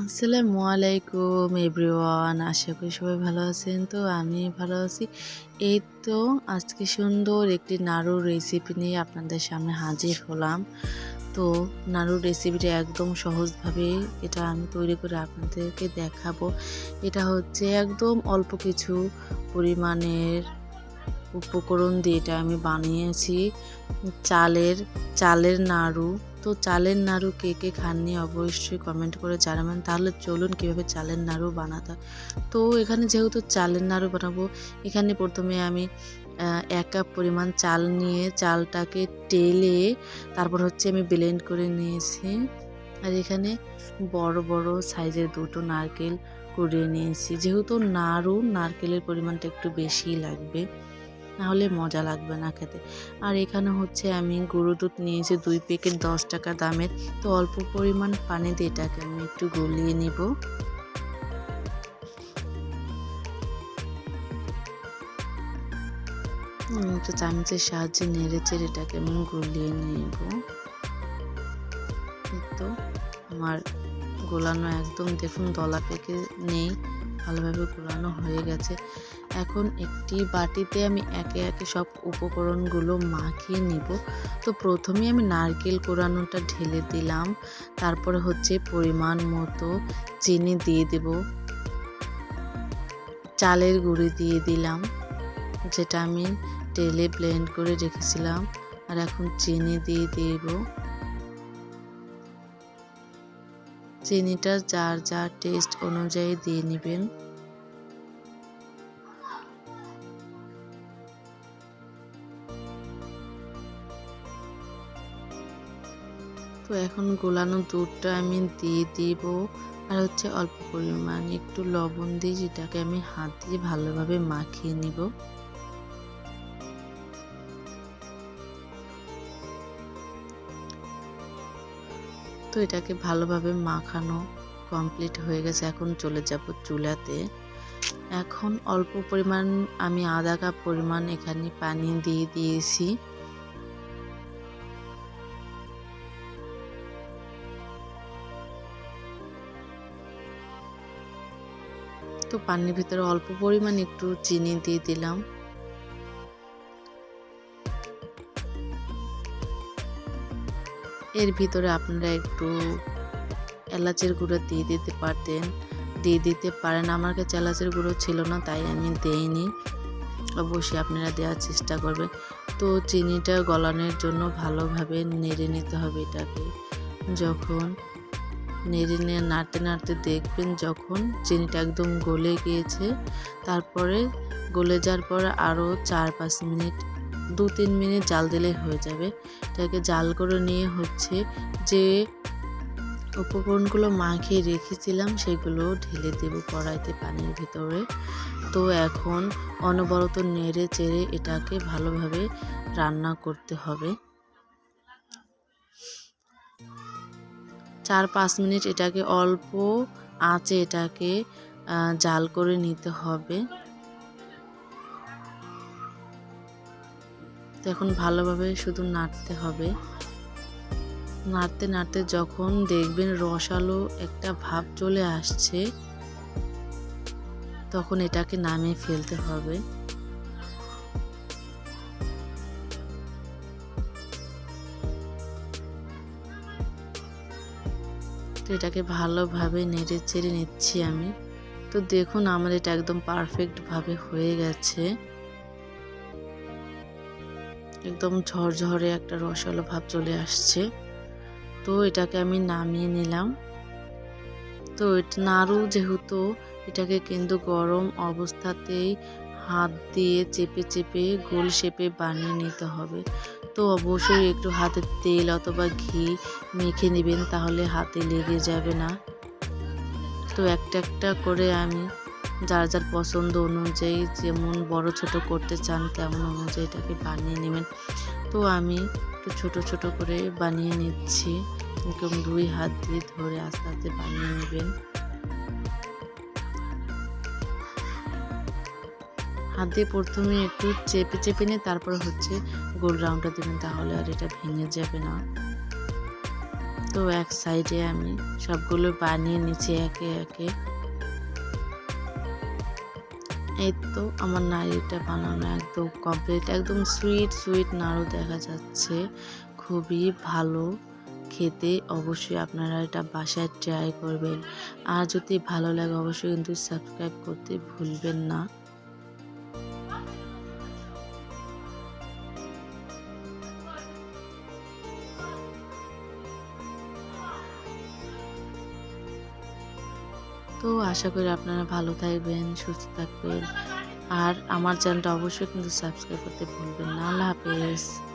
আসসালামু আলাইকুম এভরিওয়ান, আশা করি সবাই ভালো আছেন। তো আমি ভালো আছি। এই তো আজকে সুন্দর একটি নাড়ুর রেসিপি নিয়ে আপনাদের সামনে হাজির হলাম। তো নাড়ুর রেসিপিটা একদম সহজভাবে এটা আমি তৈরি করে আপনাদেরকে দেখাবো। এটা হচ্ছে একদম অল্প কিছু পরিমাণের উপকরণ দিয়ে এটা আমি বানিয়েছি। চালের চালের নাড়ু। তো চালের নাড়ু কে কে খাননি অবশ্যই কমেন্ট করে জানাবেন। তাহলে চলুন কীভাবে চালের নাড়ু বানাতে তো এখানে যেহেতু চালের নাড়ু বানাবো, এখানে প্রথমে আমি এক কাপ পরিমাণ চাল নিয়ে চালটাকে টেলে তারপর হচ্ছে আমি ব্লেন্ড করে নিয়েছি। আর এখানে বড় বড় সাইজের দুটো নারকেল কুড়িয়ে নিয়েছি। যেহেতু নাড়ু, নারকেলের পরিমাণটা একটু বেশি লাগবে। নাহলে মজা লাগবে না খেতে। আর এখানে হচ্ছে আমি গরু দুধ নিয়েছি, দুই প্যাকেট দশ টাকা দামের। তো অল্প পরিমাণ পানি দিয়ে এটাকে আমি একটু গলিয়ে নিব। একটা চামচের সাহায্যে নেড়ে চেড়ে এটাকে আমি গলিয়ে নেব। তো, আমার গোলানো একদম দেখুন, দলা পেকে নেই। ভালোভাবে গোলানো হয়ে গেছে। এখন একটি বাটিতে আমি একে একে সব উপকরণগুলো মাখিয়ে নিব। তো প্রথমে আমি নারকেল কোরানোটা ঢেলে দিলাম। তারপরে হচ্ছে পরিমাণ মতো চিনি দিয়ে দেব। চালের গুঁড়ি দিয়ে দিলাম, যেটা আমি তেলে ব্লেন্ড করে রেখেছিলাম। আর এখন চিনি দিয়ে দেব। চিনিটা যার যার টেস্ট অনুযায়ী দিয়ে নেবেন। তো এখন গোলানো দুধটা আমি দিয়ে দিব, আর হচ্ছে অল্প পরিমাণ একটু লবণ দিয়ে যেটাকে আমি হাত দিয়ে ভালোভাবে মাখিয়ে নিব। তো এটাকে ভালোভাবে মাখানো কমপ্লিট হয়ে গেছে। এখন চলে যাব চুলাতে। এখন অল্প পরিমাণ আমি আধা কাপ পরিমাণ এখানে পানি দিয়ে দিয়েছি। তো পানির ভিতরে অল্প পরিমাণ একটু চিনি দিয়ে দিলাম। এর ভিতরে আপনারা একটু এলাচের গুঁড়ো দিয়ে দিতে পারতেন। দিয়ে দিতে পারেন। আমার কাছে এলাচের গুঁড়ো ছিল না, তাই আমি দেইনি। অবশ্যই আপনারা দেওয়ার চেষ্টা করবেন। তো চিনিটা গলানোর জন্য ভালোভাবে নেড়ে নিতে হবে এটাকে। যখন নেড়ে নিয়ে নাড়তে নাড়তে দেখবেন যখন চিনিটা একদম গলে গিয়েছে, তারপরে গলে যাওয়ার পর আরও চার পাঁচ মিনিট দু তিন মিনিট জাল দিলেই হয়ে যাবে। এটাকে জাল করে নিয়ে হচ্ছে যে উপকরণগুলো মাখিয়ে রেখেছিলাম, সেগুলো ঢেলে দেব কড়াইতে পানির ভিতরে। তো এখন অনবরত নেড়ে চেড়ে এটাকে ভালোভাবে রান্না করতে হবে। চার পাঁচ মিনিট এটাকে অল্প আঁচে এটাকে জাল করে নিতে হবে। তো এখন ভালোভাবে শুধু নাড়তে হবে। নাড়তে নাড়তে যখন দেখবেন রসালো একটা ভাব চলে আসছে, তখন এটাকে নামিয়ে ফেলতে হবে। এটাকে ভালোভাবে নেড়ে চেড়ে নিচ্ছি আমি। তো দেখুন আমার এটা একদম পারফেক্টভাবে হয়ে গেছে। একদম ঝরঝরে একটা রসালো ভাব চলে আসছে। তো এটাকে আমি নামিয়ে নিলাম। তো নাড়ু যেহেতু, এটাকে কিন্তু গরম অবস্থাতেই হাত দিয়ে চেপে চেপে গোল শেপে বানিয়ে নিতে হবে। তো অবশ্যই একটু হাতে তেল অথবা ঘি মেখে নেবেন, তাহলে হাতে লেগে যাবে না। তো একটা একটা করে আমি যার যার পছন্দ অনুযায়ী যেমন বড় ছোট করতে চান তেমন অনুযায়ী এটাকে বানিয়ে নেবেন। তো আমি একটু ছোট ছোট করে বানিয়ে নিচ্ছি। এরকম দুই হাত দিয়ে ধরে আস্তে আস্তে বানিয়ে নেবেন। হাত দিয়ে প্রথমে একটু চেপে চেপে নিয়ে তারপর হচ্ছে গোল রাউন্ডটা দেবেন, তাহলে আর এটা ভেঙে যাবে না। তো এক সাইডে আমি সবগুলো বানিয়ে নিচ্ছি, একে একে। এই তো আমার নাড়িটা বানানো একদম কমপ্লিট একদম সুইট সুইট নাড়ু দেখা যাচ্ছে। খুবই ভালো খেতে, অবশ্যই আপনারা এটা বাসায় ট্রাই করবেন। আর যদি ভালো লাগে, অবশ্যই কিন্তু সাবস্ক্রাইব করতে ভুলবেন না। তো আশা করি আপনারা ভালো থাকবেন, সুস্থ থাকবেন। আর আমার চ্যানেলটা অবশ্যই কিন্তু সাবস্ক্রাইব করতে ভুলবেন না। আল্লাহ হাফেজ।